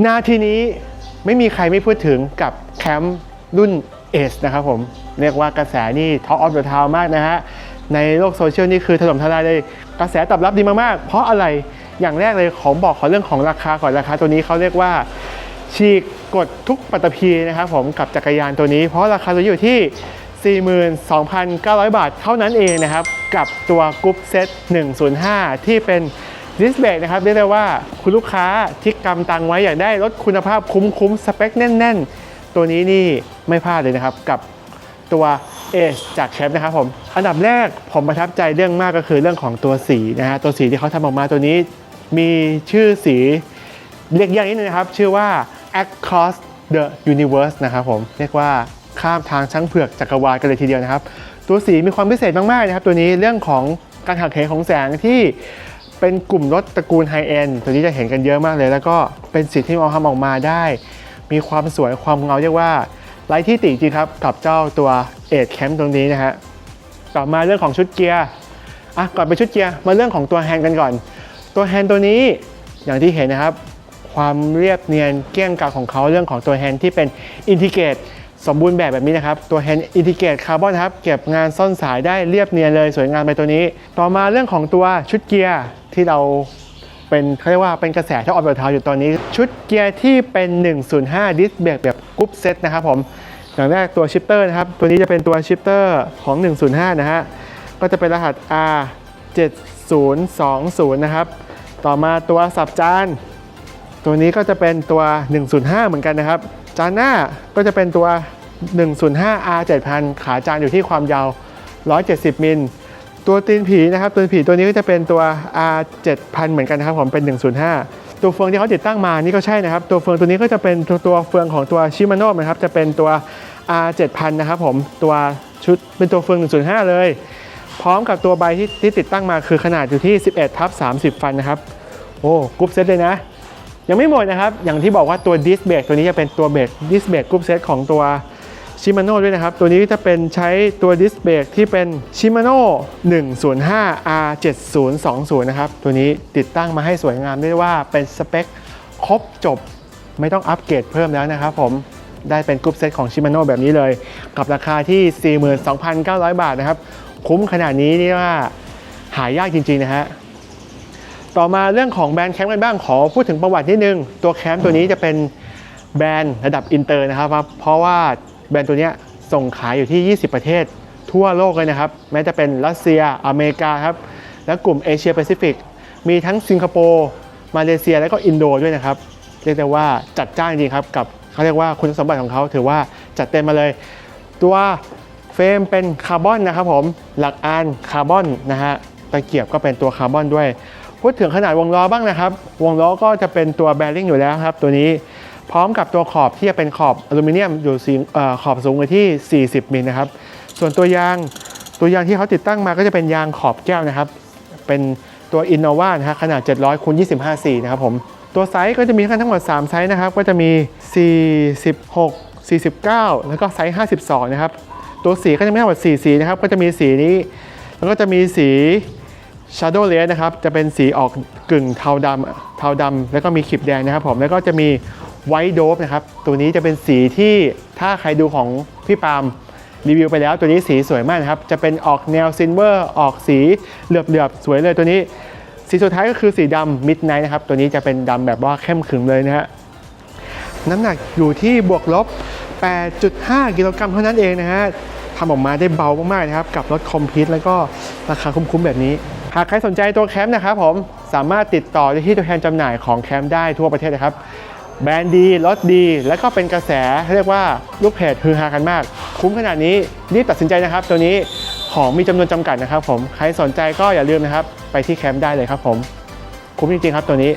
หน้าทีนี้ไม่มีใครไม่พูดถึงกับแคมป์รุ่นเอสนะครับผมเรียกว่ากระแสนี่ท็อปออฟเดอะทาวมากนะฮะ ในโลกโซเชียลนี่คือถล่มทลายเลยกระแสตอบรับดีมากๆ เพราะอะไรอย่างแรกเลยของบอกขอเรื่องของราคาก่อนราคาตัวนี้เขาเรียกว่า ฉีกกดทุกปัตตภีนะครับผมกับจักรยานตัวนี้ เพราะราคาตัวอยู่ที่42,900 บาทเท่านั้นเองนะครับ กับตัวกรุ๊ปเซต105 ที่เป็น ดิสเบรกนะครับเรียกได้ว่าคุณลูกค้าที่กำตังไว้อยากได้รถคุณภาพคุ้มๆ สเปคแน่น ๆ ตัวนี้นี่ไม่พลาดเลยนะครับกับตัวเอชจากแคปนะครับผมอันดับแรกผมประทับใจเรื่องมากก็คือเรื่องของตัวสีนะฮะตัวสีที่เขาทำออกมาตัวนี้มีชื่อสีเรียกอย่างนี้นึงนะครับ ชื่อว่า Across the Universe นะครับผมเรียกว่าข้ามทางช้างเผือกจักรวาลกันเลยทีเดียวนะครับ ตัวสีมีความพิเศษมากๆนะครับ ตัวนี้เรื่องของการหักเหของแสงที่ เป็นกลุ่มรถตระกูลไฮเอ็นตัวนี้จะเห็นกันเยอะมากเลย แล้วก็เป็นสีที่เอาทำออกมาได้ มีความสวยความเงาเรียกว่าไร้ที่ติจริงครับกับเจ้าตัวเอทแคมป์ตรงนี้นะฮะต่อมาเรื่องของชุดเกียร์อะก่อนไปชุดเกียร์มาเรื่องของตัวแฮนด์กันก่อน ตัวแฮนด์ตัวนี้อย่างที่เห็นนะครับ ความเรียบเนียนเกลี้ยงเกลาของเขาเรื่องของตัวแฮนด์ที่เป็นอินทิเกรตสมบูรณ์แบบแบบนี้นะครับ ตัวแฮนด์อินทิเกรตคาร์บอนครับ เก็บงานซ่อนสายได้เรียบเนียนเลยสวยงามไปตัวนี้ ต่อมาเรื่องของตัวชุดเกียร์ ที่เราเป็นเขาเรียกว่าเป็นกระแสที่ออกแบบท้าอยู่ตอนนี้ ชุดเกียร์ที่เป็น 105 ดิสเบรกแบบกรุ๊ปเซตนะครับผมอย่างแรกตัวชิปเตอร์นะครับ ตัวนี้จะเป็นตัวชิปเตอร์ของ 105 นะฮะ ก็จะเป็นรหัส R 7020 นะครับ ต่อมาตัวสับจาน ตัวนี้ก็จะเป็นตัว 105 เหมือนกันนะครับ จานหน้าก็จะเป็นตัว 105 R 7000 ขาจานอยู่ที่ความยาว 170 มิล ตัวตีนผีนะครับตัวตีนผีตัวนี้ก็จะเป็นตัว R 7000เหมือนกันนะครับผมเป็น 105 ตัวเฟืองที่เขาติดตั้งมานี่ก็ใช่นะครับ ตัวเฟืองตัวนี้ก็จะเป็นตัวเฟืองของตัวชิมาโนะนะครับจะเป็นตัว R 7000นะครับผมตัวชุดเป็นตัวเฟือง 105 เลย พร้อมกับตัวใบที่ที่ติดตั้งมาคือขนาดอยู่ที่ 11ทับ30 ฟันนะครับโอ้กรุ๊ปเซตเลยนะ ยังไม่หมดนะครับ อย่างที่บอกว่าตัวดิสเบรกตัวนี้จะเป็นตัวเบรกดิสเบรกกรุ๊ปเซตของตัว ชิมาโน่ด้วยนะครับ ตัวนี้จะเป็นใช้ตัวดิสเบรกที่เป็นชิมาโน่105 R 7020นะครับ ตัวนี้ติดตั้งมาให้สวยงามเรียกว่าเป็นสเปคครบจบไม่ต้องอัปเกรดเพิ่มแล้วนะครับผมได้เป็นกรุ๊ปเซตของชิมาโน่แบบนี้เลย กับราคาที่ 42,900 บาทนะครับ คุ้มขนาดนี้นี่ว่าหายากจริงๆนะฮะต่อมาเรื่องของแบรนด์แคมป์กันบ้างขอพูดถึงประวัตินิดนึง ตัวแคมป์ตัวนี้จะเป็นแบรนด์ระดับอินเตอร์นะครับ เพราะว่า แบรนด์ตัวนี้ส่งขายอยู่ที่ 20 ประเทศ ทั่วโลกเลยนะครับ แม้จะเป็นรัสเซีย อเมริกาครับ และกลุ่มเอเชียแปซิฟิก มีทั้งสิงคโปร์ มาเลเซีย และก็อินโดด้วยนะครับ เรียกได้ว่าจัดจ้านจริงครับ กับเขาเรียกว่าคุณสมบัติของเขาถือว่าจัดเต็มมาเลย ตัวเฟรมเป็นคาร์บอนนะครับผม หลักอานคาร์บอนนะฮะ ตะเกียบก็เป็นตัวคาร์บอนด้วย พูดถึงขนาดวงล้อบ้างนะครับ วงล้อก็จะเป็นตัวแบริ่งอยู่แล้วครับ ตัวนี้ พร้อมกับตัวขอบที่จะเป็นขอบอลูมิเนียมอยู่สี่ขอบสูงอยู่ที่ 40มิลนะครับ ส่วนตัวยางตัวยางที่เขาติดตั้งมาก็จะเป็นยางขอบแก้วนะครับ เป็นตัว Innova นะฮะขนาด 700คูณ25 4นะครับผมตัวไซส์ก็จะมีทั้งหมด 3 ไซส์นะครับ ก็จะมี 46 49 แล้วก็ไซส์ 52 นะครับ ตัวสีก็จะมีทั้งหมด 4 สีนะครับ ก็จะมีสีนี้ แล้วก็จะมีสี Shadow Red นะครับ จะเป็นสีออกกึ่งเทาดำเทาดำแล้วก็มีขีดแดงนะครับผม แล้วก็จะมี White Dope นะครับตัวนี้จะเป็นสีที่ถ้าใครดูของพี่ปาล์มรีวิวไปแล้วตัวนี้สีสวยมากนะครับ จะเป็นออกแนวซิลเวอร์ออกสีเหลือบๆ สวยเลยตัวนี้ สีสุดท้ายก็คือสีดำ Midnight นะครับ ตัวนี้จะเป็นดำแบบว่าเข้มขรึมเลยนะฮะน้ำหนักอยู่ที่บวกลบ 8.5 กิโลกรัมเท่านั้นเองนะฮะทำออกมาได้เบามากๆนะครับ กับรถคอมพิวต์แล้วก็ราคาคุ้มๆแบบนี้ หากใครสนใจตัวแคมป์นะครับผมสามารถติดต่อได้ที่ตัวแทนจำหน่ายของแคมป์ได้ทั่วประเทศนะครับ แบรนด์ดีรถดี แล้วก็เป็นกระแสเรียกว่าลูกเพจฮือฮากันมาก คุ้มขนาดนี้รีบตัดสินใจนะครับ ตัวนี้ของมีจำนวนจำกัดนะครับผมใครสนใจก็อย่าลืมนะครับ ไปที่แคมป์ได้เลยครับผม คุ้มจริงๆครับตัวนี้